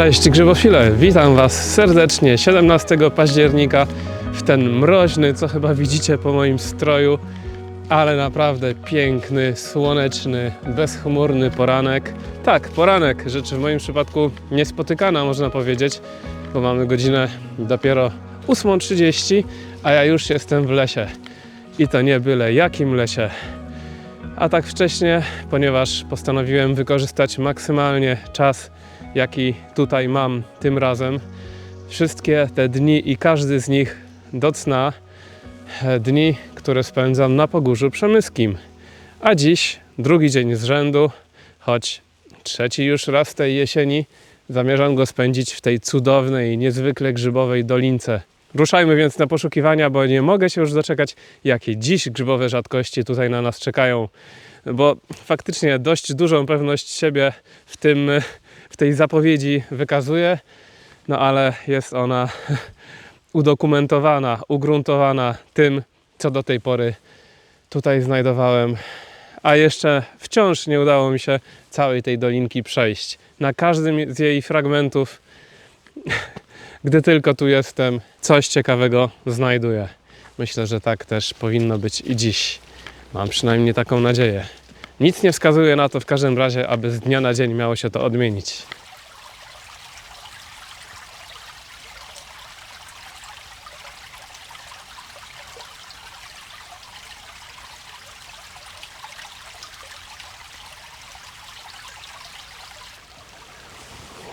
Cześć grzybofile, witam Was serdecznie 17 października w ten mroźny, co chyba widzicie po moim stroju, ale naprawdę piękny, słoneczny, bezchmurny poranek. Tak, poranek, rzecz w moim przypadku niespotykana można powiedzieć, bo mamy godzinę dopiero 8.30, a ja już jestem w lesie. I to nie byle jakim lesie. A tak wcześnie, ponieważ postanowiłem wykorzystać maksymalnie czas, jaki tutaj mam tym razem. Wszystkie te dni i każdy z nich do cna, e, dni, które spędzam na Pogórzu Przemyskim. A dziś, drugi dzień z rzędu, choć trzeci już raz tej jesieni, zamierzam go spędzić w tej cudownej, niezwykle grzybowej dolince. Ruszajmy więc na poszukiwania, bo nie mogę się już doczekać, jakie dziś grzybowe rzadkości tutaj na nas czekają. Bo faktycznie dość dużą pewność siebie w tym, w tej zapowiedzi wykazuje, no ale jest ona udokumentowana, ugruntowana tym, co do tej pory tutaj znajdowałem. A jeszcze wciąż nie udało mi się całej tej dolinki przejść. Na każdym z jej fragmentów, gdy tylko tu jestem, coś ciekawego znajduję. Myślę, że tak też powinno być i dziś. Mam przynajmniej taką nadzieję. Nic nie wskazuje na to w każdym razie, aby z dnia na dzień miało się to odmienić.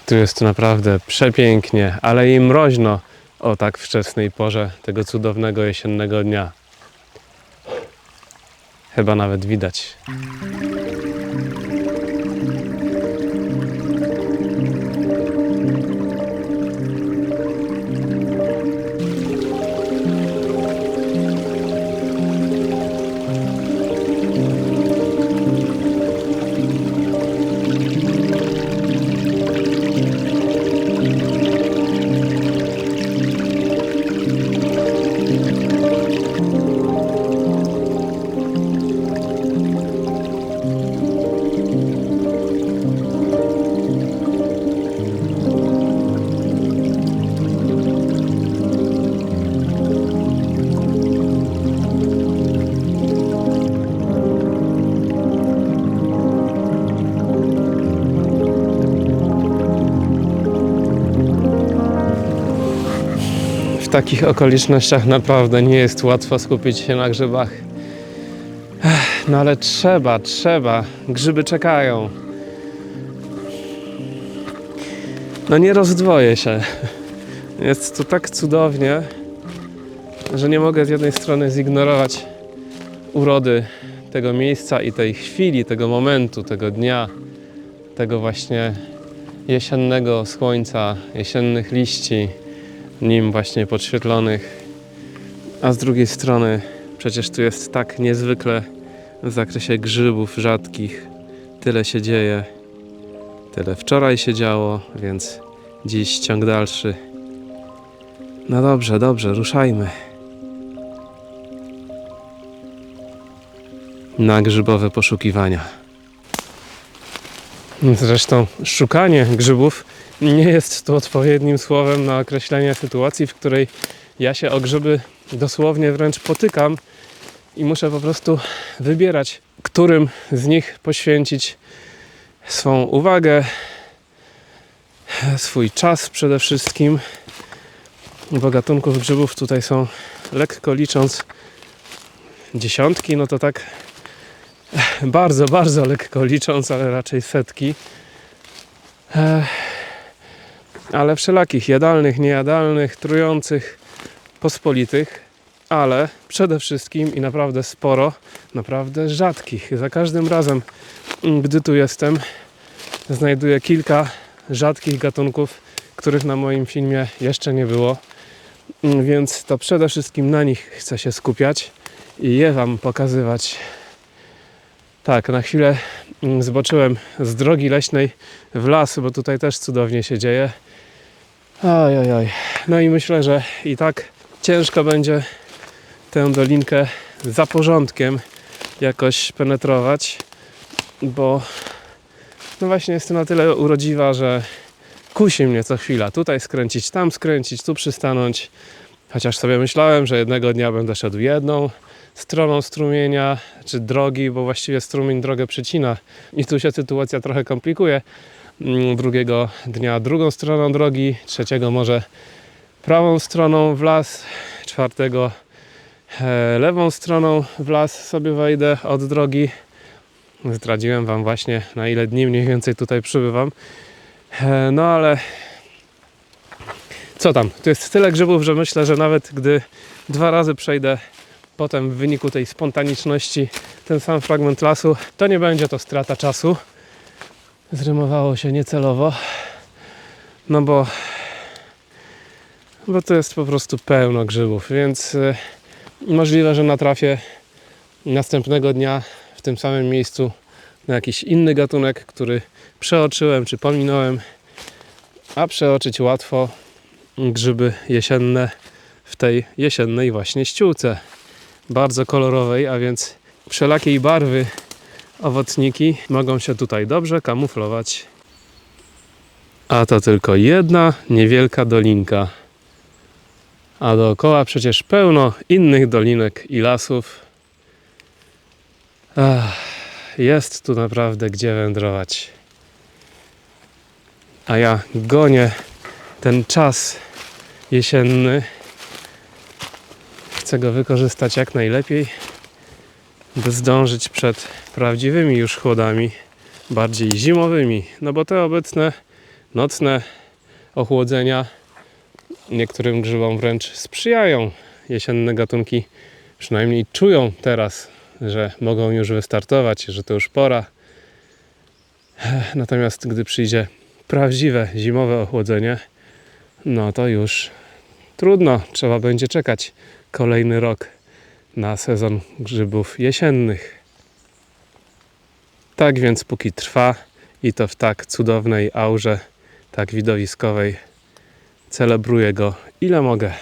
Tu jest naprawdę przepięknie, ale i mroźno o tak wczesnej porze tego cudownego jesiennego dnia. Chyba nawet widać. Takich okolicznościach naprawdę nie jest łatwo skupić się na grzybach. Ech, No ale trzeba, trzeba. Grzyby czekają. No nie rozdwoję się. Jest tu tak cudownie, że nie mogę z jednej strony zignorować urody tego miejsca i tej chwili, tego momentu, tego dnia, tego właśnie jesiennego słońca, jesiennych liści nim właśnie podświetlonych. A z drugiej strony przecież tu jest tak niezwykle w zakresie grzybów rzadkich. Tyle się dzieje. Tyle wczoraj się działo, więc dziś ciąg dalszy. No dobrze, dobrze, ruszajmy. Na grzybowe poszukiwania. Zresztą szukanie grzybów nie jest to odpowiednim słowem na określenie sytuacji, w której ja się o grzyby dosłownie wręcz potykam i muszę po prostu wybierać, którym z nich poświęcić swą uwagę, swój czas przede wszystkim. Bo gatunków grzybów tutaj są lekko licząc dziesiątki, no to tak bardzo, bardzo lekko licząc, ale raczej setki. Ale wszelakich jadalnych, niejadalnych, trujących, pospolitych, ale przede wszystkim i naprawdę sporo, naprawdę rzadkich. Za każdym razem, gdy tu jestem, znajduję kilka rzadkich gatunków, których na moim filmie jeszcze nie było, więc to przede wszystkim na nich chcę się skupiać i je Wam pokazywać. Tak, na chwilę zboczyłem z drogi leśnej w las, bo tutaj też cudownie się dzieje. Oj, oj, oj. No i myślę, że i tak ciężko będzie tę dolinkę za porządkiem jakoś penetrować, bo no właśnie jest to na tyle urodziwa, że kusi mnie co chwila. Tutaj skręcić, tam skręcić, tu przystanąć. Chociaż sobie myślałem, że jednego dnia będę szedł jedną stroną strumienia czy drogi, bo właściwie strumień drogę przycina i tu się sytuacja trochę komplikuje. Mm, Drugiego dnia drugą stroną drogi, trzeciego może prawą stroną w las, czwartego e, lewą stroną w las sobie wejdę od drogi. Zdradziłem Wam właśnie na ile dni mniej więcej tutaj przybywam. E, No ale co tam? Tu jest tyle grzybów, że myślę, że nawet gdy dwa razy przejdę potem w wyniku tej spontaniczności ten sam fragment lasu, to nie będzie to strata czasu. Zrymowało się niecelowo. No bo bo to jest po prostu pełno grzybów, więc y, możliwe, że natrafię następnego dnia w tym samym miejscu na jakiś inny gatunek, który przeoczyłem czy pominąłem, a przeoczyć łatwo grzyby jesienne w tej jesiennej właśnie ściółce. Bardzo kolorowej, a więc wszelakiej barwy owocniki mogą się tutaj dobrze kamuflować. A to tylko jedna niewielka dolinka. A dookoła przecież pełno innych dolinek i lasów. Ach, jest tu naprawdę gdzie wędrować. A ja gonię ten czas jesienny. Chcę go wykorzystać jak najlepiej, by zdążyć przed prawdziwymi już chłodami, bardziej zimowymi. No bo te obecne nocne ochłodzenia niektórym grzybom wręcz sprzyjają. Jesienne gatunki przynajmniej czują teraz, że mogą już wystartować, że to już pora. Natomiast gdy przyjdzie prawdziwe zimowe ochłodzenie, no to już trudno. Trzeba będzie czekać kolejny rok na sezon grzybów jesiennych. Tak więc póki trwa i to w tak cudownej aurze, tak widowiskowej, celebruję go ile mogę.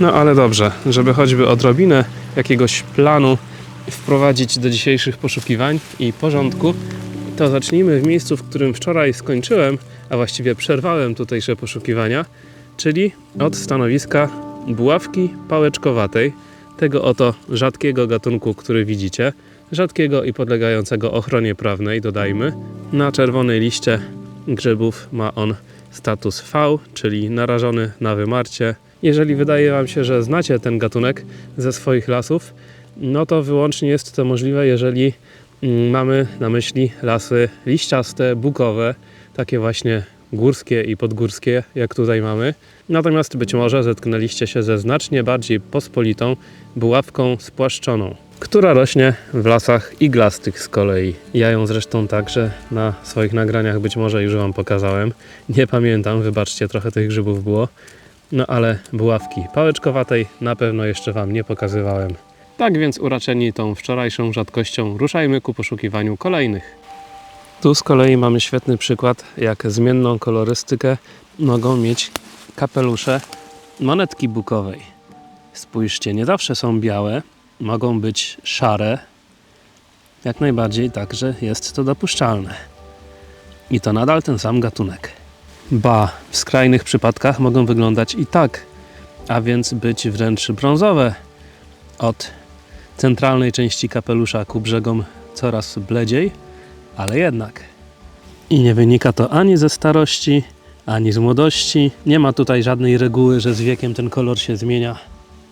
No ale dobrze, żeby choćby odrobinę jakiegoś planu wprowadzić do dzisiejszych poszukiwań i porządku, to zacznijmy w miejscu, w którym wczoraj skończyłem, a właściwie przerwałem tutejsze poszukiwania, czyli od stanowiska buławki pałeczkowatej, tego oto rzadkiego gatunku, który widzicie, rzadkiego i podlegającego ochronie prawnej, dodajmy. Na czerwonej liście grzybów ma on status V, czyli narażony na wymarcie. Jeżeli wydaje Wam się, że znacie ten gatunek ze swoich lasów, no to wyłącznie jest to możliwe, jeżeli mm, mamy na myśli lasy liściaste, bukowe, takie właśnie górskie i podgórskie, jak tutaj mamy. Natomiast być może zetknęliście się ze znacznie bardziej pospolitą buławką spłaszczoną, która rośnie w lasach iglastych z kolei. Ja ją zresztą także na swoich nagraniach być może już Wam pokazałem. Nie pamiętam, wybaczcie, trochę tych grzybów było. No ale buławki pałeczkowatej na pewno jeszcze Wam nie pokazywałem. Tak więc uraczeni tą wczorajszą rzadkością ruszajmy ku poszukiwaniu kolejnych. Tu z kolei mamy świetny przykład, jak zmienną kolorystykę mogą mieć kapelusze monetki bukowej. Spójrzcie, nie zawsze są białe, mogą być szare. Jak najbardziej także jest to dopuszczalne. I to nadal ten sam gatunek. Ba, w skrajnych przypadkach mogą wyglądać i tak, a więc być wręcz brązowe. Od centralnej części kapelusza ku brzegom coraz bledziej, ale jednak. I nie wynika to ani ze starości, ani z młodości. Nie ma tutaj żadnej reguły, że z wiekiem ten kolor się zmienia.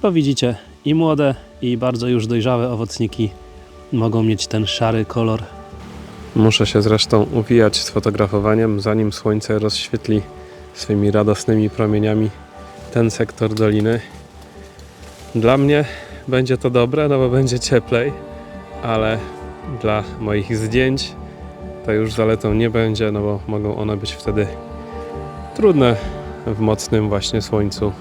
Bo widzicie, i młode, i bardzo już dojrzałe owocniki mogą mieć ten szary kolor. Muszę się zresztą uwijać z fotografowaniem, zanim słońce rozświetli swymi radosnymi promieniami ten sektor doliny. Dla mnie będzie to dobre, no bo będzie cieplej, ale dla moich zdjęć to już zaletą nie będzie, no bo mogą one być wtedy trudne w mocnym właśnie słońcu.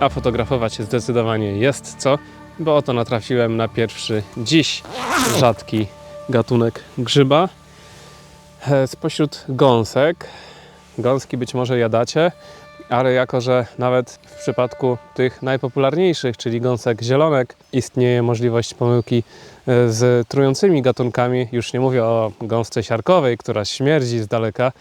A fotografować zdecydowanie jest co, bo oto natrafiłem na pierwszy dziś rzadki gatunek grzyba. E, Spośród gąsek, gąski być może jadacie, ale jako, że nawet w przypadku tych najpopularniejszych, czyli gąsek zielonek, istnieje możliwość pomyłki e, z trującymi gatunkami, już nie mówię o gąsce siarkowej, która śmierdzi z daleka,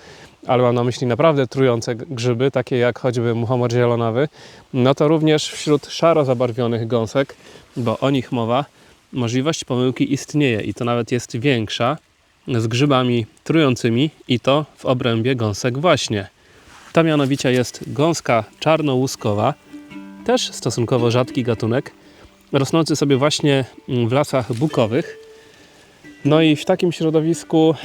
ale mam na myśli naprawdę trujące grzyby, takie jak choćby muchomor zielonawy, no to również wśród szaro zabarwionych gąsek, bo o nich mowa, możliwość pomyłki istnieje i to nawet jest większa z grzybami trującymi i to w obrębie gąsek właśnie. Ta mianowicie jest gąska czarnołuskowa, też stosunkowo rzadki gatunek, rosnący sobie właśnie mm, w lasach bukowych. No i w takim środowisku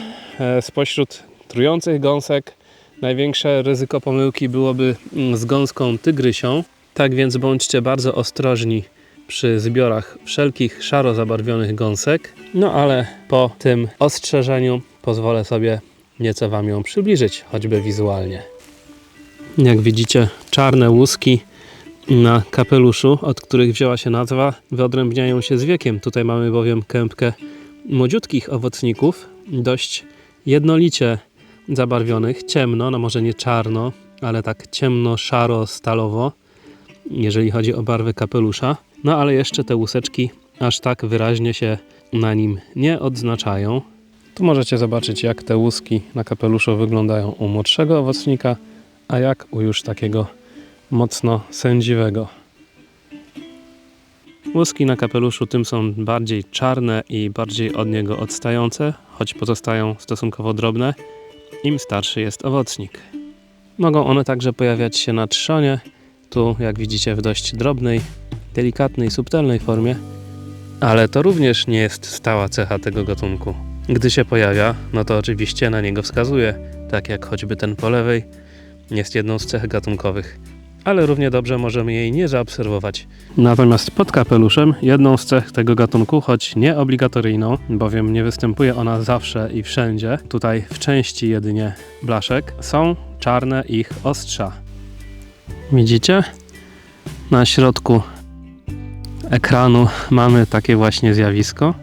e, spośród trujących gąsek największe ryzyko pomyłki byłoby mm, z gąską tygrysią. Tak więc bądźcie bardzo ostrożni przy zbiorach wszelkich szaro zabarwionych gąsek. No ale po tym ostrzeżeniu pozwolę sobie nieco Wam ją przybliżyć, choćby wizualnie. Jak widzicie, czarne łuski na kapeluszu, od których wzięła się nazwa, wyodrębniają się z wiekiem. Tutaj mamy bowiem kępkę młodziutkich owocników, dość jednolicie zabarwionych, ciemno, no może nie czarno, ale tak ciemno-szaro-stalowo, jeżeli chodzi o barwę kapelusza. No ale jeszcze te łuseczki aż tak wyraźnie się na nim nie odznaczają. Tu możecie zobaczyć, jak te łuski na kapeluszu wyglądają u młodszego owocnika, a jak u już takiego mocno sędziwego. Łuski na kapeluszu tym są bardziej czarne i bardziej od niego odstające, choć pozostają stosunkowo drobne, im starszy jest owocnik. Mogą one także pojawiać się na trzonie, tu jak widzicie w dość drobnej, delikatnej, subtelnej formie, ale to również nie jest stała cecha tego gatunku. Gdy się pojawia, no to oczywiście na niego wskazuje, tak jak choćby ten po lewej, jest jedną z cech gatunkowych, ale równie dobrze możemy jej nie zaobserwować. Natomiast pod kapeluszem jedną z cech tego gatunku, choć nie obligatoryjną, bowiem nie występuje ona zawsze i wszędzie, tutaj w części jedynie blaszek, są czarne ich ostrza. Widzicie? Na środku ekranu mamy takie właśnie zjawisko,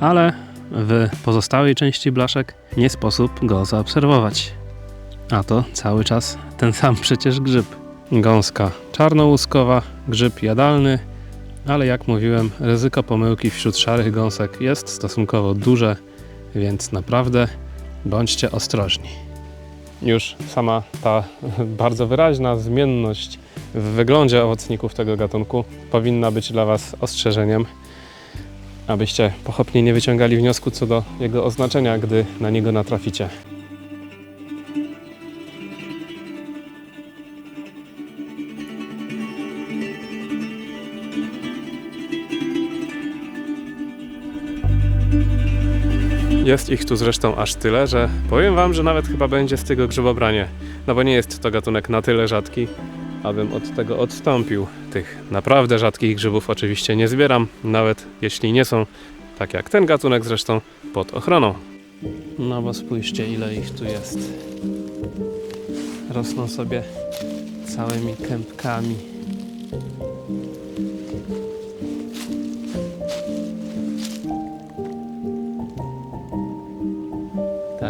ale w pozostałej części blaszek nie sposób go zaobserwować. A to cały czas ten sam przecież grzyb. Gąska czarnołuskowa, grzyb jadalny, ale jak mówiłem, ryzyko pomyłki wśród szarych gąsek jest stosunkowo duże, więc naprawdę bądźcie ostrożni. Już sama ta bardzo wyraźna zmienność w wyglądzie owocników tego gatunku powinna być dla Was ostrzeżeniem, abyście pochopnie nie wyciągali wniosku co do jego oznaczenia, gdy na niego natraficie. Jest ich tu zresztą aż tyle, że powiem Wam, że nawet chyba będzie z tego grzybobranie. No bo nie jest to gatunek na tyle rzadki, abym od tego odstąpił. Tych naprawdę rzadkich grzybów oczywiście nie zbieram, nawet jeśli nie są, tak jak ten gatunek zresztą, pod ochroną. No bo spójrzcie ile ich tu jest. Rosną sobie całymi kępkami.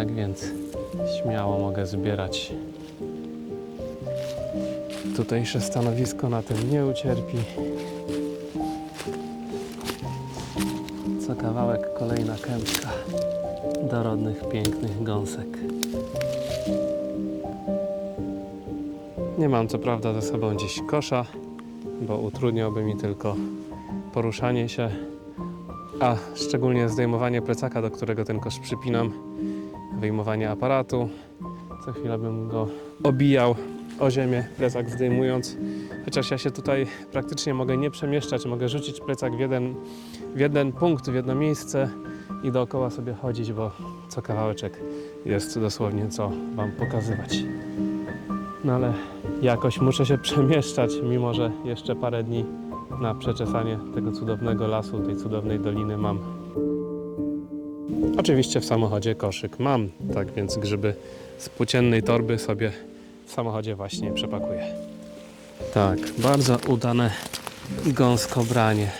Tak więc śmiało mogę zbierać. Tutejsze stanowisko na tym nie ucierpi. Co kawałek kolejna kępka dorodnych, pięknych gąsek. Nie mam co prawda ze sobą dziś kosza, bo utrudniałby mi tylko poruszanie się, a szczególnie zdejmowanie plecaka, do którego ten kosz przypinam, wyjmowanie aparatu. Co chwilę bym go obijał o ziemię, plecak zdejmując. Chociaż ja się tutaj praktycznie mogę nie przemieszczać, mogę rzucić plecak w jeden, w jeden punkt, w jedno miejsce i dookoła sobie chodzić, bo co kawałeczek jest dosłownie co Wam pokazywać. No ale jakoś muszę się przemieszczać, mimo że jeszcze parę dni na przeczesanie tego cudownego lasu, tej cudownej doliny mam. Oczywiście w samochodzie koszyk mam, tak więc grzyby z płóciennej torby sobie w samochodzie właśnie przepakuję. Tak, bardzo udane gąskobranie.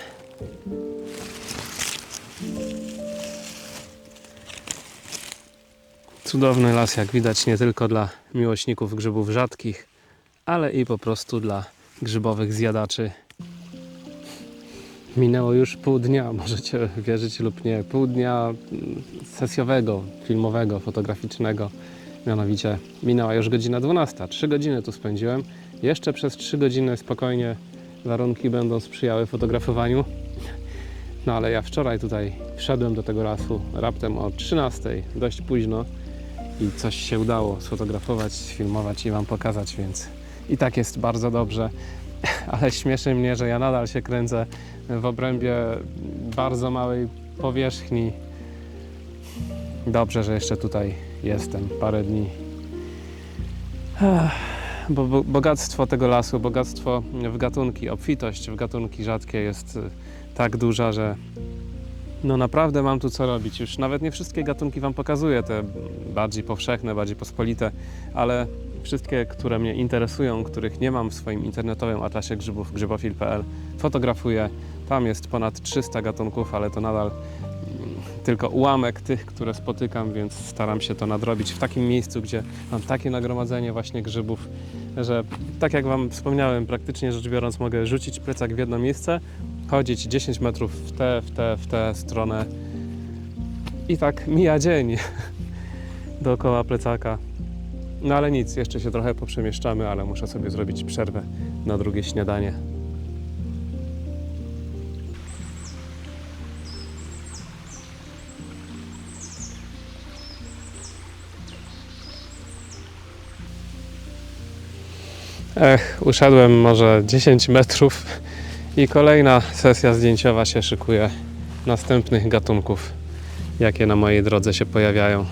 Cudowny las, jak widać, nie tylko dla miłośników grzybów rzadkich, ale i po prostu dla grzybowych zjadaczy. Minęło już pół dnia, możecie wierzyć lub nie, pół dnia mm, sesjowego, filmowego, fotograficznego. Mianowicie minęła już godzina 12, 3 godziny tu spędziłem. Jeszcze przez 3 godziny spokojnie warunki będą sprzyjały fotografowaniu. No ale ja wczoraj tutaj wszedłem do tego lasu raptem o 13, dość późno i coś się udało sfotografować, sfilmować i Wam pokazać, więc i tak jest bardzo dobrze. Ale śmieszy mnie, że ja nadal się kręcę w obrębie bardzo małej powierzchni. Dobrze, że jeszcze tutaj jestem parę dni. Bo bogactwo tego lasu, bogactwo w gatunki, obfitość w gatunki rzadkie jest y, tak duża, że no naprawdę mam tu co robić. Już nawet nie wszystkie gatunki Wam pokazuję, te bardziej powszechne, bardziej pospolite, ale wszystkie, które mnie interesują, których nie mam w swoim internetowym atlasie grzybów grzybofil.pl fotografuję. Tam jest ponad 300 gatunków, ale to nadal tylko ułamek tych, które spotykam, więc staram się to nadrobić w takim miejscu, gdzie mam takie nagromadzenie właśnie grzybów, że tak jak Wam wspomniałem, praktycznie rzecz biorąc mogę rzucić plecak w jedno miejsce, chodzić 10 metrów w tę, w tę, w tę stronę i tak mija dzień dookoła plecaka. No ale nic, jeszcze się trochę poprzemieszczamy, ale muszę sobie zrobić przerwę na drugie śniadanie. Ech, uszedłem może 10 metrów i kolejna sesja zdjęciowa się szykuje następnych gatunków, jakie na mojej drodze się pojawiają.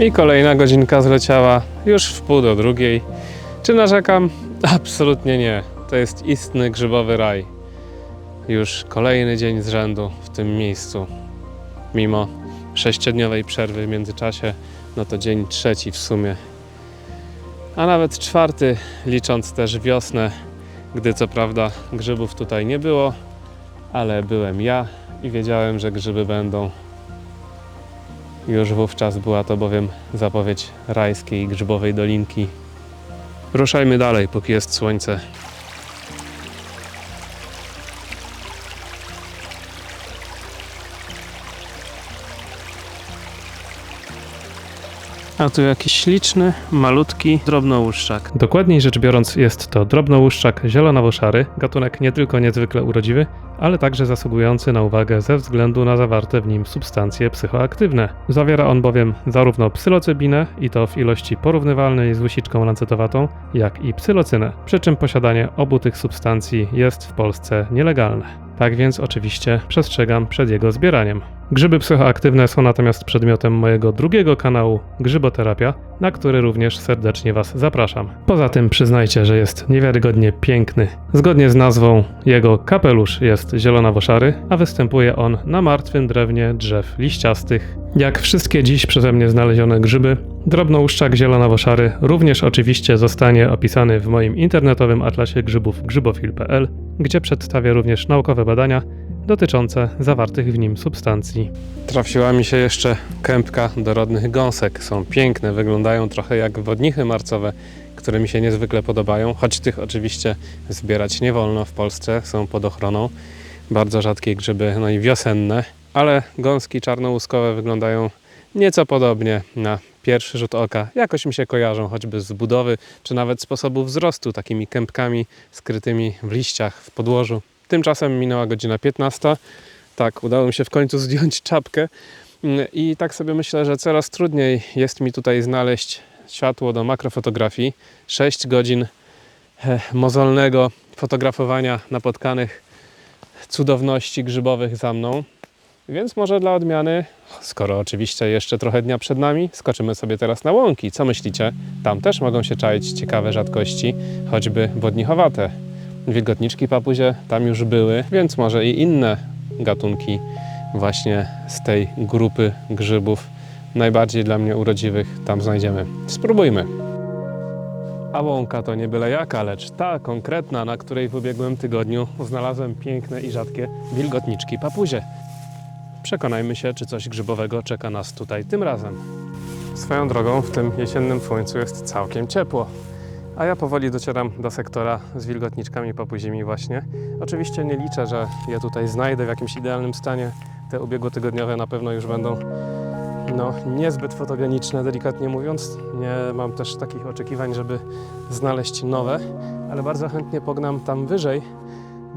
I kolejna godzinka zleciała już w pół do drugiej. Czy narzekam? Absolutnie nie. To jest istny grzybowy raj. Już kolejny dzień z rzędu w tym miejscu. Mimo sześciodniowej przerwy w międzyczasie, no to dzień trzeci w sumie. A nawet czwarty, licząc też wiosnę, gdy co prawda grzybów tutaj nie było, ale byłem ja i wiedziałem, że grzyby będą. Już wówczas była to bowiem zapowiedź rajskiej grzybowej dolinki. Ruszajmy dalej, póki jest słońce. A tu jakiś śliczny, malutki drobnołuszczak. Dokładniej rzecz biorąc, jest to drobnołuszczak zielonowo-szary, gatunek nie tylko niezwykle urodziwy, ale także zasługujący na uwagę ze względu na zawarte w nim substancje psychoaktywne. Zawiera on bowiem zarówno psylocybinę, i to w ilości porównywalnej z łysiczką lancetowatą, jak i psylocynę, przy czym posiadanie obu tych substancji jest w Polsce nielegalne. Tak więc oczywiście przestrzegam przed jego zbieraniem. Grzyby psychoaktywne są natomiast przedmiotem mojego drugiego kanału Grzyboterapia, na który również serdecznie Was zapraszam. Poza tym przyznajcie, że jest niewiarygodnie piękny. Zgodnie z nazwą, jego kapelusz jest zielonawo-szary, a występuje on na martwym drewnie drzew liściastych. Jak wszystkie dziś przeze mnie znalezione grzyby, drobnouszczak zielonawo-szary również oczywiście zostanie opisany w moim internetowym atlasie grzybów grzybofil.pl, gdzie przedstawię również naukowe badania dotyczące zawartych w nim substancji. Trafiła mi się jeszcze kępka dorodnych gąsek. Są piękne, wyglądają trochę jak wodnichy marcowe, które mi się niezwykle podobają, choć tych oczywiście zbierać nie wolno w Polsce, są pod ochroną. Bardzo rzadkie grzyby, no i wiosenne, ale gąski czarnołuskowe wyglądają nieco podobnie na pierwszy rzut oka. Jakoś mi się kojarzą choćby z budowy, czy nawet sposobu wzrostu, takimi kępkami skrytymi w liściach, w podłożu. Tymczasem minęła godzina 15. Tak, udało mi się w końcu zdjąć czapkę. Mm, I tak sobie myślę, że coraz trudniej jest mi tutaj znaleźć światło do makrofotografii. 6 godzin mozolnego fotografowania napotkanych cudowności grzybowych za mną. Więc może dla odmiany, skoro oczywiście jeszcze trochę dnia przed nami, skoczymy sobie teraz na łąki. Co myślicie? Tam też mogą się czaić ciekawe rzadkości, choćby wodnichowate. Wilgotniczki papuzie tam już były, więc może i inne gatunki właśnie z tej grupy grzybów najbardziej dla mnie urodziwych tam znajdziemy. Spróbujmy. A łąka to nie byle jaka, lecz ta konkretna, na której w ubiegłym tygodniu znalazłem piękne i rzadkie wilgotniczki papuzie. Przekonajmy się, czy coś grzybowego czeka nas tutaj tym razem. Swoją drogą w tym jesiennym słońcu jest całkiem ciepło. A ja powoli docieram do sektora z wilgotniczkami papuzimi właśnie. Oczywiście nie liczę, że je tutaj znajdę w jakimś idealnym stanie. Te ubiegłotygodniowe na pewno już będą no, niezbyt fotogeniczne, delikatnie mówiąc. Nie mam też takich oczekiwań, żeby znaleźć nowe, ale bardzo chętnie pognam tam wyżej,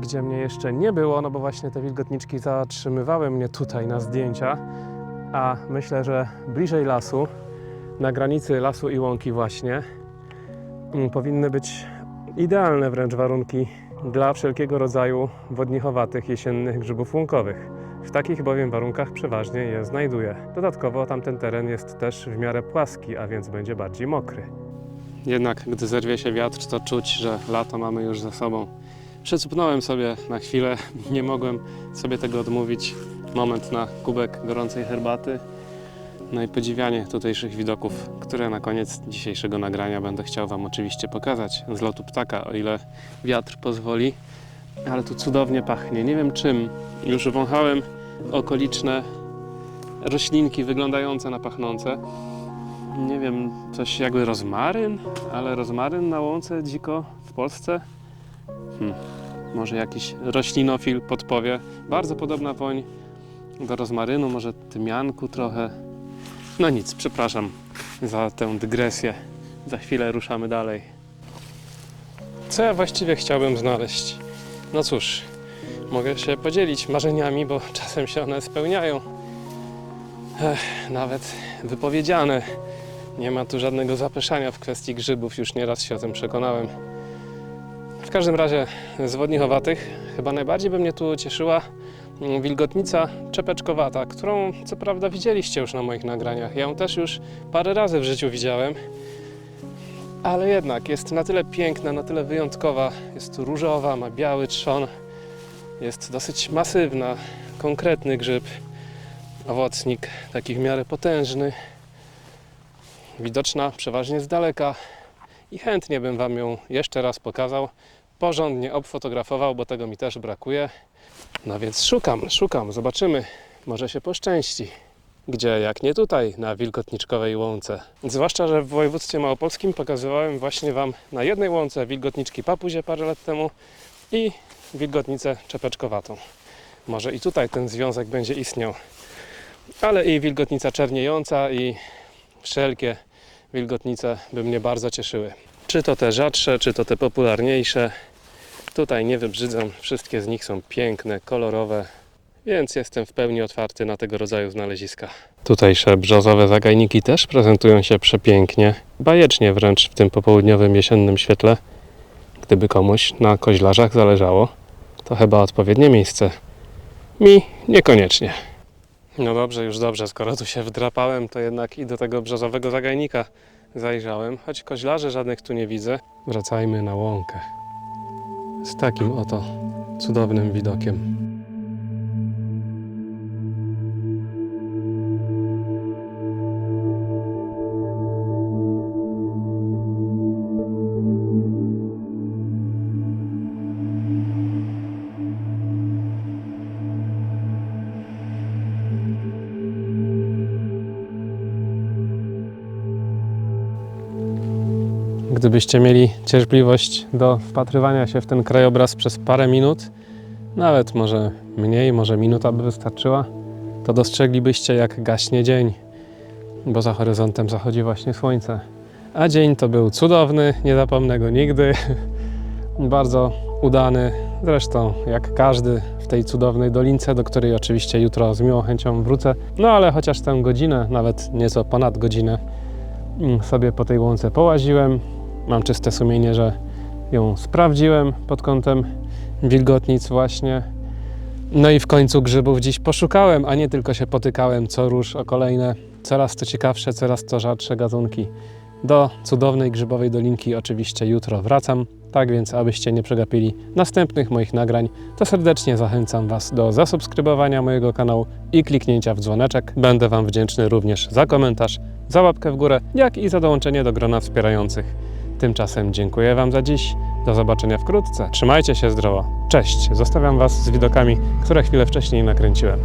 gdzie mnie jeszcze nie było, no bo właśnie te wilgotniczki zatrzymywały mnie tutaj na zdjęcia, a myślę, że bliżej lasu, na granicy lasu i łąki właśnie, mm, powinny być idealne wręcz warunki dla wszelkiego rodzaju wodnichowatych jesiennych grzybów łąkowych. W takich bowiem warunkach przeważnie je znajduję. Dodatkowo tamten teren jest też w miarę płaski, a więc będzie bardziej mokry. Jednak gdy zerwie się wiatr, to czuć, że lato mamy już za sobą. Przecupnąłem sobie na chwilę, nie mogłem sobie tego odmówić. Moment na kubek gorącej herbaty. No i podziwianie tutejszych widoków, które na koniec dzisiejszego nagrania będę chciał Wam oczywiście pokazać z lotu ptaka, o ile wiatr pozwoli. Ale tu cudownie pachnie. Nie wiem czym. Już wąchałem okoliczne roślinki wyglądające na pachnące. Nie wiem, coś jakby rozmaryn, ale rozmaryn na łące dziko w Polsce? Hmm. Może jakiś roślinofil podpowie. Bardzo podobna woń do rozmarynu, może tymianku trochę. No nic, przepraszam za tę dygresję. Za chwilę ruszamy dalej. Co ja właściwie chciałbym znaleźć? No cóż, mogę się podzielić marzeniami, bo czasem się one spełniają. Ech, nawet wypowiedziane. Nie ma tu żadnego zapeszania w kwestii grzybów, już nieraz się o tym przekonałem. Każdym razie z wodnichowatych chyba najbardziej by mnie tu cieszyła mm, wilgotnica czepeczkowata, którą co prawda widzieliście już na moich nagraniach. Ja ją też już parę razy w życiu widziałem, ale jednak jest na tyle piękna, na tyle wyjątkowa. Jest różowa, ma biały trzon, jest dosyć masywna, konkretny grzyb, owocnik taki w miarę potężny, widoczna przeważnie z daleka. I chętnie bym Wam ją jeszcze raz pokazał, porządnie obfotografował, bo tego mi też brakuje. No więc szukam, szukam, zobaczymy, może się poszczęści. Gdzie, jak nie tutaj, na wilgotniczkowej łące. Zwłaszcza, że w województwie małopolskim pokazywałem właśnie Wam na jednej łące wilgotniczki papuzie parę lat temu i wilgotnicę czepeczkowatą. Może i tutaj ten związek będzie istniał. Ale i wilgotnica czerniejąca i wszelkie wilgotnice by mnie bardzo cieszyły. Czy to te rzadsze, czy to te popularniejsze. Tutaj nie wybrzydzą, wszystkie z nich są piękne, kolorowe, więc jestem w pełni otwarty na tego rodzaju znaleziska. Tutejsze brzozowe zagajniki też prezentują się przepięknie, bajecznie wręcz w tym popołudniowym jesiennym świetle. Gdyby komuś na koźlarzach zależało, to chyba odpowiednie miejsce. Mi niekoniecznie. No dobrze, już dobrze, skoro tu się wdrapałem, to jednak i do tego brzozowego zagajnika zajrzałem, choć koźlarzy żadnych tu nie widzę. Wracajmy na łąkę. Z takim oto cudownym widokiem. Gdybyście mieli cierpliwość do wpatrywania się w ten krajobraz przez parę minut, nawet może mniej, może minuta by wystarczyła, to dostrzeglibyście jak gaśnie dzień, bo za horyzontem zachodzi właśnie słońce. A dzień to był cudowny, nie zapomnę go nigdy, bardzo udany, zresztą jak każdy w tej cudownej dolince, do której oczywiście jutro z miłą chęcią wrócę. No ale chociaż tę godzinę, nawet nieco ponad godzinę, mm, sobie po tej łące połaziłem. Mam czyste sumienie, że ją sprawdziłem pod kątem wilgotnic właśnie. No i w końcu grzybów dziś poszukałem, a nie tylko się potykałem co róż o kolejne, coraz to ciekawsze, coraz to rzadsze gatunki. Do cudownej grzybowej dolinki oczywiście jutro wracam, tak więc abyście nie przegapili następnych moich nagrań, to serdecznie zachęcam Was do zasubskrybowania mojego kanału i kliknięcia w dzwoneczek. Będę Wam wdzięczny również za komentarz, za łapkę w górę, jak i za dołączenie do grona wspierających. Tymczasem dziękuję Wam za dziś. Do zobaczenia wkrótce. Trzymajcie się zdrowo. Cześć. Zostawiam Was z widokami, które chwilę wcześniej nakręciłem.